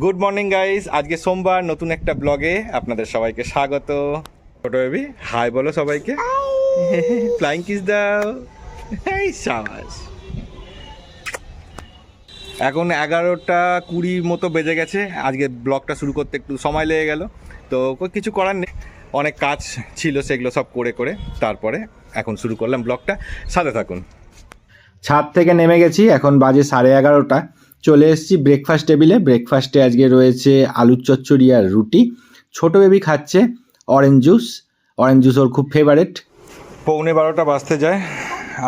Good morning guys আজকে সোমবার নতুন একটা ব্লগে আপনাদের সবাইকে স্বাগত। ছোট বেবি হাই বলো সবাইকে। ফ্লাইং কিস দাও। এই সাবাস। এখন এগারোটা কুড়ির মতো বেজে গেছে। আজকে ব্লগটা শুরু করতে একটু সময় লেগে গেল। তো কিছু করার নেই। অনেক কাজ ছিল সেগুলো সব করে করে তারপরে এখন শুরু করলাম ব্লগটা। সাথে থাকুন। ছাদ থেকে নেমে গেছি। এখন বাজে সাড়ে এগারোটা। চলে এসেছি ব্রেকফাস্ট টেবিলে ব্রেকফাস্টে আজকে রয়েছে আলুর চচ্চড়ি আর রুটি। ছোট বেবি খাচ্ছে অরেঞ্জ জুস অরেঞ্জ জুস ওর খুব ফেভারেট পৌনে বারোটা বাজতে যায়।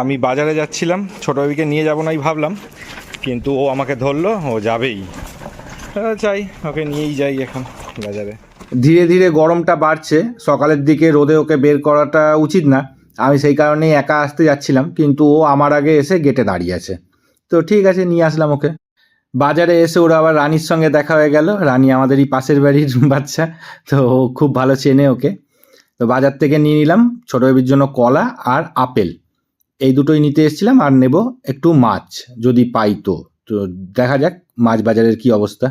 আমি বাজারে যাচ্ছিলাম। ছোটো বেবিকে নিয়ে যাব নাই ভাবলাম। কিন্তু ও আমাকে ধরলো ও যাবেই। চাই ওকে নিয়েই যাই এখন বাজারে। ধীরে ধীরে গরমটা বাড়ছে। সকালের দিকে রোদে ওকে বের করাটা উচিত না। আমি সেই কারণেই একা আসতে যাচ্ছিলাম। কিন্তু ও আমার আগে এসে গেটে দাঁড়িয়ে আছে। তো ঠিক আছে নিয়ে আসলাম ওকে। বাজারে এসে ওরা আবার রানীর সঙ্গে দেখা হয়ে গেল। রানী আমাদেরই পাশের বাড়ির বাচ্চা, তো ও খুব ভালো চেনে ওকে। তো বাজার থেকে নিয়ে নিলাম, ছোটো বেবির জন্য কলা আর আপেল। এই দুটোই নিতে এসেছিলাম আর নেব একটু মাছ, যদি পাই তো। তো দেখা যাক মাছ বাজারের কি অবস্থা।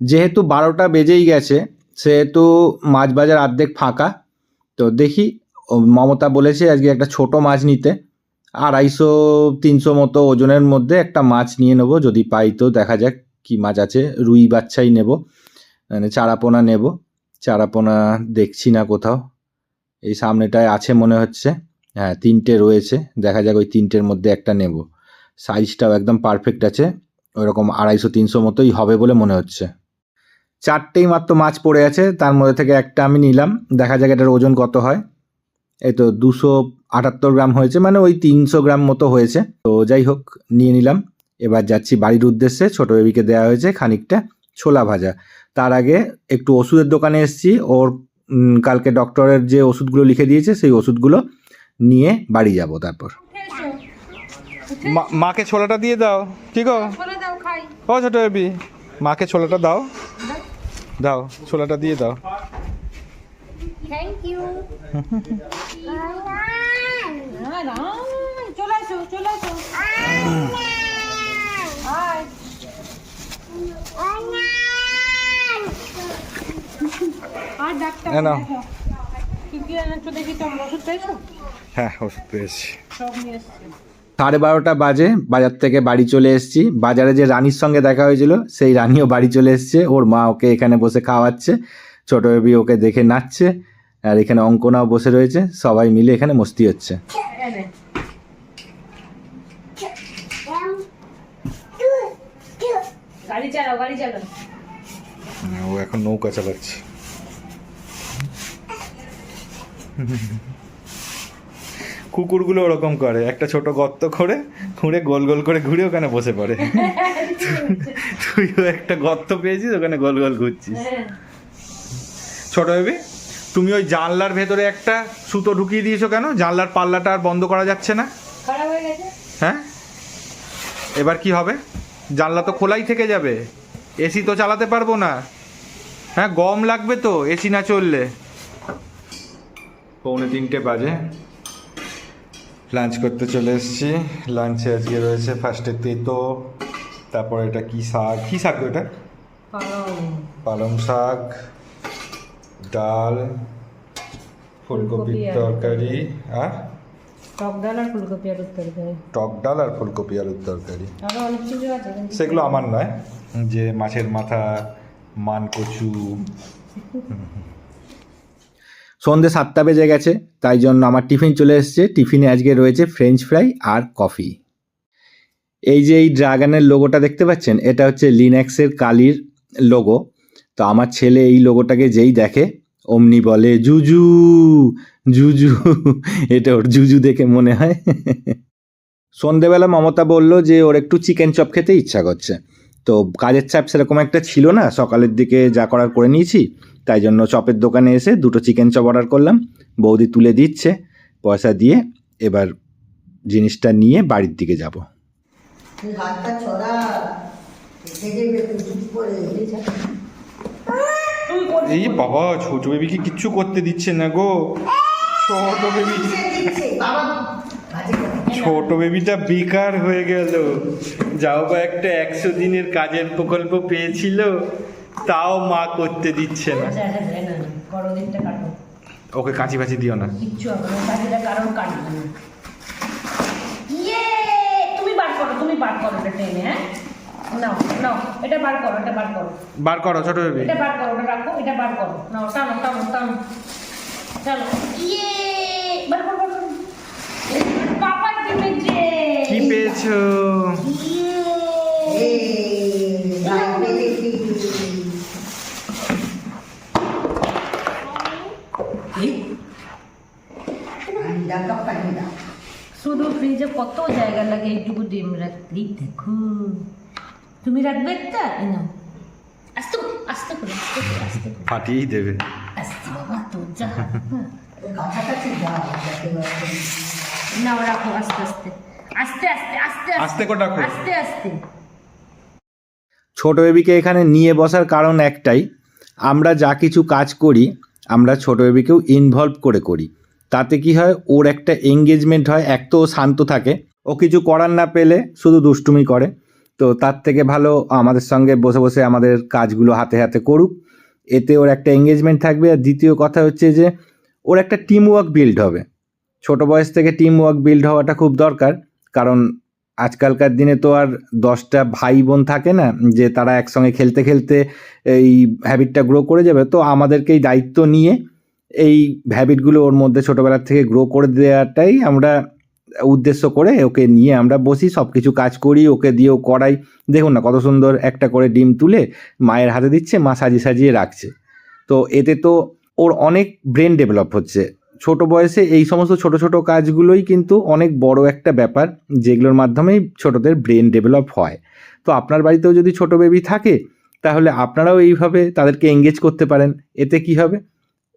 যেহেতু বারোটা বেজেই গেছে, সেহেতু মাছ বাজার অর্ধেক ফাঁকা, তো দেখি মমতা বলেছে আজকে একটা ছোট মাছ নিতে। আড়াইশো, তিনশো মতো ওজনের মধ্যে একটা মাছ নিয়ে নেব। যদি পাই তো দেখা যাক কি মাছ আছে। রুই বাচ্চাই নেব। মানে চারাপোনা নেব। চারাপোনা দেখছি না কোথাও। এই সামনেটায় আছে মনে হচ্ছে। হ্যাঁ তিনটে রয়েছে। দেখা যাক ওই তিনটের মধ্যে একটা নেব। সাইজটাও একদম পারফেক্ট আছে। ওইরকম আড়াইশো, তিনশো মতোই হবে বলে মনে হচ্ছে। চারটেই মাত্র মাছ পড়ে আছে। তার মধ্যে থেকে একটা আমি নিলাম। দেখা যাক এটার ওজন কত হয়। এই তো দুশো আটাত্তর গ্রাম হয়েছে মানে ওই তিনশো গ্রাম মতো হয়েছে। তো যাই হোক নিয়ে নিলাম। এবার যাচ্ছি বাড়ির উদ্দেশ্যে ছোটো বেবিকে দেওয়া হয়েছে খানিকটা ছোলা ভাজা। তার আগে একটু ওষুধের দোকানে এসেছি ওর কালকে ডক্টরের যে ওষুধগুলো লিখে দিয়েছে সেই ওষুধগুলো নিয়ে বাড়ি যাব তারপর। মা- মাকে ছোলাটা দিয়ে দাও। কি গো? খাই। ও ছোটো বেবি মাকে ছোলাটা দাও। দাও। ছোলাটা দিয়ে দাও। থ্যাংক ইউ চলে আসো চলে আসো আয় আর ডাক্তার হ্যাঁ ওষুধ পেয়েছি। সাড়ে বারোটা বাজে বাজার থেকে বাড়ি চলে এসেছি। বাজারে যে রানীর সঙ্গে দেখা হয়েছিল সেই রানীও বাড়ি চলে এসছে। ওর মা ওকে এখানে বসে খাওয়াচ্ছে ছোটো বেবি ওকে দেখে নাচছে। আর এখানে অঙ্কনাও বসে রয়েছে। সবাই মিলে এখানে মস্তি হচ্ছে। চালাও ও এখন নৌকা চালাচ্ছে। কুকুরগুলো ওরকম করে একটা ছোট গর্ত করে ঘুরে গোল গোল করে ঘুরে ওখানে বসে পড়ে। তুইও একটা গর্ত পেয়েছিস ওখানে গোল গোল ঘুরছিস। ছোট বেবি? তুমি ওই জানলার ভেতরে একটা সুতো ঢুকিয়ে দিয়েছ কেন? জানলার পাল্লাটা আর বন্ধ করা যাচ্ছে না। হয়ে এবার কি হবে? জানলা তো খোলাই থেকে যাবে। এসি তো চালাতে পারব না। হ্যাঁ গম লাগবে তো এসি না চললে। পৌনে তিনটে বাজে। লাঞ্চ করতে চলে এসেছি। লাঞ্চে আজকে রয়েছে ফার্স্টে তেতো তারপর এটা কি শাক? কি শাক এটা? পালং শাক। ডাল ফুলকপির ফুলকপি তরকারি আর? টক ডাল আর ফুলকপি আর তরকারি। টক ডাল আর ফুলকপি আলুর তরকারি। সেগুলো আমার নয় যে মাছের মাথা মান কচু সন্ধে সাতটা বেজে গেছে তাই জন্য আমার টিফিন চলে এসেছে। টিফিনে আজকে রয়েছে ফ্রেঞ্চ ফ্রাই আর কফি এই যে এই ড্রাগনের লোগোটা দেখতে পাচ্ছেন এটা হচ্ছে লিনাক্সের কালির লোগো তো আমার ছেলে এই লোগোটাকে যেই দেখে, অমনি বলে, জুজু জুজু। এটা ওর জুজু দেখে মনে হয়। সন্ধেবেলা মমতা বলল যে, ওর একটু চিকেন চপ খেতে ইচ্ছা করছে। তো কাজের চাপ সেরকম একটা ছিল না, সকালের দিকে যা করার করে নিয়েছি, তাই জন্য চপের দোকানে এসে দুটো চিকেন চপ অর্ডার করলাম। বৌদি তুলে দিচ্ছে পয়সা দিয়ে, এবার জিনিসটা নিয়ে বাড়ির দিকে যাব। হাতটা ছড়া এসে যাবে তুই চুপ করে এই বাবা, ছোট বেবিকে কিচ্ছু করতে দিচ্ছে না গো। ছোট বেবি। ছোট বেবিটা বেকার হয়ে গেল। যাও বা একটা একশো দিনের কাজের প্রকল্প পেয়েছিল, তাও মা করতে দিচ্ছে না। ওকে কাঁচি ফাঁচি দিও না। ইয়ে তুমি করো তুমি করো হ্যাঁ? নাও নাও এটা বার করো এটা বার করো। বার করো ছোট বেবি এটা বার করো ওটা রাখো এটা বার করো। নাও টানো টানো টানো। চলো ইয়ে! বার করো বার করো। পাপা কি পেয়েছ? ইয়ে কাপ পানি দাও শুধু ফ্রিজে কত জায়গা লাগে এইটুকু ডিম রাখতেই দেখো। তুমি রাখবে একটা? এই নাও। আস্তে আস্তে করে আস্তে করে আস্তে করে। ফাটিয়েই দেবে। আস্তে বাবা তো যা। কাছাকাছি যাও নাও রাখো আস্তে আস্তে। আস্তে আস্তে আস্তে আস্তে। করে রাখো। আস্তে আস্তে। ছোট বেবিকে এখানে নিয়ে বসার কারণ একটাই। আমরা যা কিছু কাজ করি আমরা ছোট বেবিকেও ইনভলভ করে করি। তাতে কি হয়? ওর একটা এঙ্গেজমেন্ট হয় এক তো শান্ত থাকে। ও কিছু করার না পেলে শুধু দুষ্টুমি করে। তো তার থেকে ভালো আমাদের সঙ্গে বসে বসে আমাদের কাজগুলো হাতে হাতে করুক। এতে ওর একটা এঙ্গেজমেন্ট থাকবে। আর দ্বিতীয় কথা হচ্ছে যে, ওর একটা টিম ওয়ার্ক বিল্ড হবে। ছোট বয়স থেকে টিম ওয়ার্ক বিল্ড হওয়াটা খুব দরকার। কারণ আজকালকার দিনে তো আর দশটা ভাই বোন থাকে না, যে তারা একসঙ্গে খেলতে খেলতে এই হ্যাবিটটা গ্রো করে যাবে। তো আমাদেরকেই দায়িত্ব নিয়ে এই হ্যাবিটগুলো ওর মধ্যে ছোটোবেলার থেকে গ্রো করে দেওয়াটাই আমরা উদ্দেশ্য করে ওকে নিয়ে আমরা বসি সব কিছু কাজ করি, ওকে দিয়েও করাই দেখুন না কত সুন্দর একটা করে ডিম তুলে মায়ের হাতে দিচ্ছে, মা সাজিয়ে সাজিয়ে রাখছে। তো এতে তো ওর অনেক ব্রেন ডেভেলপ হচ্ছে। ছোট বয়সে এই সমস্ত ছোট ছোট কাজগুলোই কিন্তু অনেক বড় একটা ব্যাপার, যেগুলোর মাধ্যমেই ছোটদের ব্রেন ডেভেলপ হয়। তো আপনার বাড়িতেও যদি ছোট বেবি থাকে, তাহলে আপনারাও এইভাবে তাদেরকে এঙ্গেজ করতে পারেন। এতে কি হবে?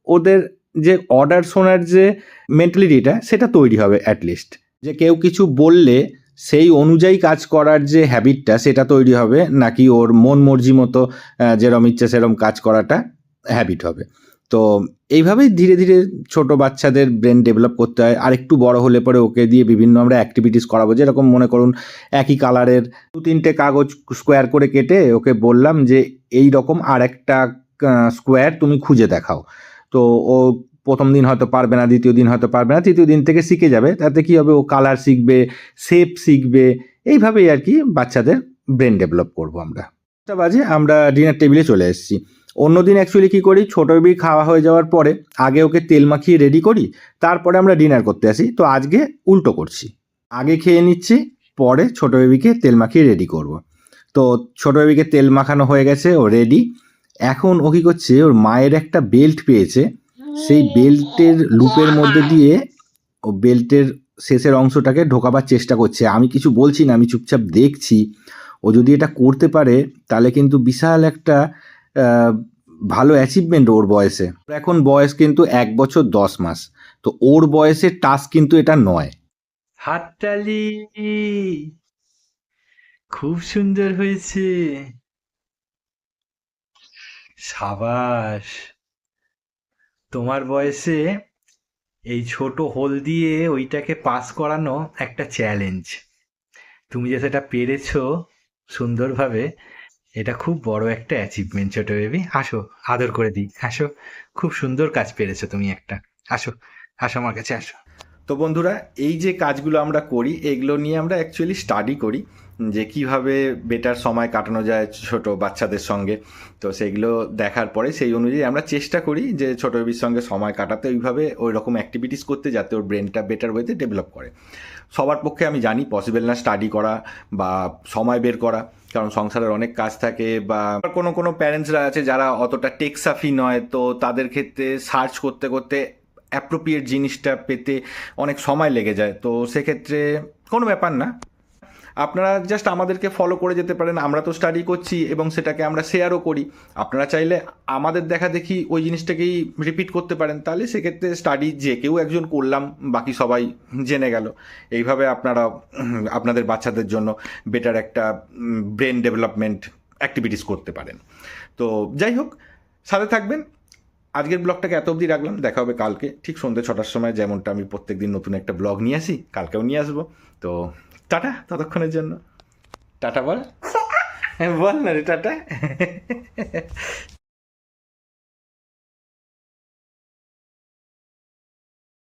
ওদের যে অর্ডার শোনার যে মেন্টালিটিটা সেটা তৈরি হবে অ্যাটলিস্ট যে কেউ কিছু বললে সেই অনুযায়ী কাজ করার যে হ্যাবিটটা সেটা তৈরি হবে, নাকি ওর মন মর্জি মতো যেরম ইচ্ছে সেরম কাজ করাটা হ্যাবিট হবে। তো এইভাবেই ধীরে ধীরে ছোট বাচ্চাদের ব্রেন ডেভেলপ করতে হয়। আর একটু বড় হলে পরে ওকে দিয়ে বিভিন্ন আমরা অ্যাক্টিভিটিস করাবো। যেরকম মনে করুন, একই কালারের দু তিনটে কাগজ স্কোয়ার করে কেটে ওকে বললাম যে এই রকম আর একটা স্কোয়ার তুমি খুঁজে দেখাও। তো ও প্রথম দিন হয়তো পারবে না, দ্বিতীয় দিন হয়তো পারবে না, তৃতীয় দিন থেকে শিখে যাবে। তাতে কি হবে? ও কালার শিখবে শেপ শিখবে, এইভাবেই আর কি বাচ্চাদের ব্রেন ডেভেলপ করব আমরা। একটা বাজে, আমরা ডিনার টেবিলে চলে এসেছি। অন্যদিন অ্যাকচুয়ালি কী করি? ছোটো বেবি খাওয়া হয়ে যাওয়ার পরে আগে ওকে তেল মাখিয়ে রেডি করি, তারপরে আমরা ডিনার করতে আসি। তো আজকে উল্টো করছি। আগে খেয়ে নিচ্ছি, পরে ছোটো বেবিকে তেল মাখিয়ে রেডি করব। তো ছোটো বেবিকে তেল মাখানো হয়ে গেছে, ও রেডি এখন ও কী করছে? ওর মায়ের একটা বেল্ট পেয়েছে। সেই বেল্টের লুপের মধ্যে দিয়ে ও বেল্টের শেষের অংশটাকে ঢোকাবার চেষ্টা করছে। আমি কিছু বলছি না, আমি চুপচাপ দেখছি। ও যদি এটা করতে পারে, তাহলে কিন্তু বিশাল একটা ভালো অ্যাচিভমেন্ট ওর বয়সে। এখন বয়স কিন্তু এক বছর দশ মাস। তো ওর বয়সের টাস্ক কিন্তু এটা নয়। হাততালি! খুব সুন্দর হয়েছে। সাবাস! তোমার বয়সে এই ছোট হোল দিয়ে ওইটাকে পাস করানো একটা চ্যালেঞ্জ তুমি যে সেটা পেরেছ সুন্দরভাবে, এটা খুব বড় একটা অ্যাচিভমেন্ট ছোট বেবি আসো, আদর করে দিই। আসো, খুব সুন্দর কাজ পেরেছ তুমি একটা। আসো আসো আমার কাছে, আসো। তো বন্ধুরা, এই যে কাজগুলো আমরা করি, এগুলো নিয়ে আমরা অ্যাকচুয়ালি স্টাডি করি। যে কীভাবে বেটার সময় কাটানো যায় ছোট বাচ্চাদের সঙ্গে। তো সেগুলো দেখার পরে সেই অনুযায়ী আমরা চেষ্টা করি যে ছোট বেবির সঙ্গে সময় কাটাতে ওইভাবে ওই রকম অ্যাক্টিভিটিস করতে যাতে ওর ব্রেনটা বেটার ওয়েতে ডেভেলপ করে। সবার পক্ষে আমি জানি পসিবল না স্টাডি করা বা সময় বের করা, কারণ সংসারের অনেক কাজ থাকে বা কোনো কোনো প্যারেন্টসরা আছে যারা অতটা টেকসাফি নয়, তো তাদের ক্ষেত্রে সার্চ করতে করতে অ্যাপ্রোপ্রিয়েট জিনিসটা পেতে অনেক সময় লেগে যায়। তো সেক্ষেত্রে কোনো ব্যাপার না। আপনারা জাস্ট আমাদেরকে ফলো করে যেতে পারেন, আমরা তো স্টাডি করছি এবং সেটাকে আমরা শেয়ারও করি। আপনারা চাইলে আমাদের দেখা দেখি ওই জিনিসটাকেই রিপিট করতে পারেন, তাহলে সেক্ষেত্রে স্টাডি যে কেউ একজন করলাম, বাকি সবাই জেনে গেল। এইভাবে আপনারা, আপনাদের বাচ্চাদের জন্য বেটার একটা ব্রেন ডেভেলপমেন্ট অ্যাক্টিভিটিস করতে পারেন। তো যাই হোক, সাথে থাকবেন। আজকের ব্লগটাকে এত অবধি রাখলাম, দেখা হবে কালকে, ঠিক সন্ধ্যে ছটার সময়, যেমনটা আমি প্রত্যেকদিন নতুন একটা ব্লগ নিয়ে আসি, কালকেও নিয়ে আসব। তো টাটা ততক্ষণের জন্য। টাটা বল। বল না রে টাটা।